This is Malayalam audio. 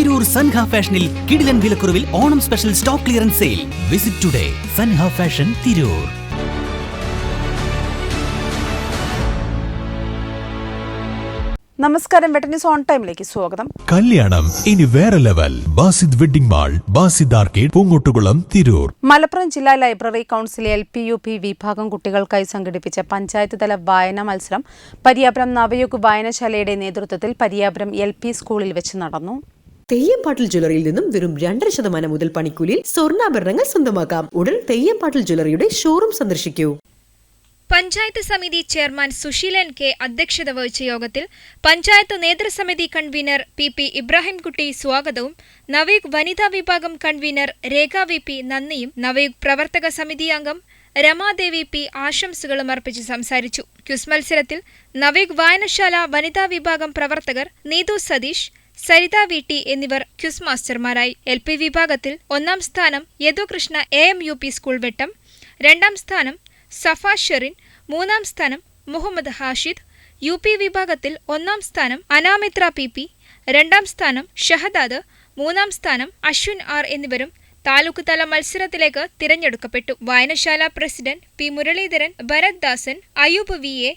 തിരൂർ സൻഹ ഫാഷനിൽ കിടിലൻ വിലക്കുറവിൽ Onam special stock clearance sale. Visit today Sanha fashion Tirur. നമസ്കാരം. വെട്ടനിസ് ഓൺ ടൈമിലേക്ക് സ്വാഗതം. കല്യാണം ഇനി വേറെ level. Basid wedding mall Basid arcade Poongottukulam Tirur. Malappuram ജില്ലാ library council L P U P വിഭാഗം കുട്ടികൾക്കായി സംഘടിപ്പിച്ച പഞ്ചായത്ത് തല വായനാ മത്സരം പരിയാപുരം നവയുഗ് വായനശാലയുടെ നേതൃത്വത്തിൽ പരിയാപുരം എൽ പി സ്കൂളിൽ വെച്ച് നടന്നു. തെയ്യംപാട്ടിൽ ജ്വല്ലറിയിൽ നിന്നും വെറും രണ്ടര ശതമാനം മുതൽ പണിക്കൂലിയിൽ സ്വർണാഭരണങ്ങൾ സ്വന്തമാക്കാം. ഉടൻ തെയ്യംപാട്ടിൽ ജ്വല്ലറിയുടെ ഷോറൂം സന്ദർശിക്കൂ. പഞ്ചായത്ത് സമിതി ചെയർമാൻ സുശീലൻ കെ അധ്യക്ഷത വഹിച്ച യോഗത്തിൽ പഞ്ചായത്ത് നേതൃസമിതി കൺവീനർ പി പി ഇബ്രാഹിംകുട്ടി സ്വാഗതവും നവയുഗ് വനിതാ വിഭാഗം കൺവീനർ രേഖ വി പി നന്ദിയും നവയുഗ് പ്രവർത്തക സമിതി അംഗം രമാദേവി പി ആശംസകളും അർപ്പിച്ച് സംസാരിച്ചു. ക്യുസ് മത്സരത്തിൽ നവയുഗ് വായനശാല വനിതാ വിഭാഗം പ്രവർത്തകർ നീതു സതീഷ് സരിത വി ടി എന്നിവർ ക്യുസ് മാസ്റ്റർമാരായി. എൽ പി വിഭാഗത്തിൽ ഒന്നാം സ്ഥാനം Yadukrishna A M U P school Vettam രണ്ടാം സ്ഥാനം സഫ ഷെറിൻ മൂന്നാം സ്ഥാനം മുഹമ്മദ് ഹാഷിദ് യു പി വിഭാഗത്തിൽ ഒന്നാം സ്ഥാനം അനാമിത്ര പി പി രണ്ടാം സ്ഥാനം ഷഹദാദ് മൂന്നാം സ്ഥാനം അശ്വിൻ ആർ എന്നിവരും താലൂക്ക് തല മത്സരത്തിലേക്ക് തിരഞ്ഞെടുക്കപ്പെട്ടു. വായനശാല president P Muraleedharan Bharath Dasan Ayoob V A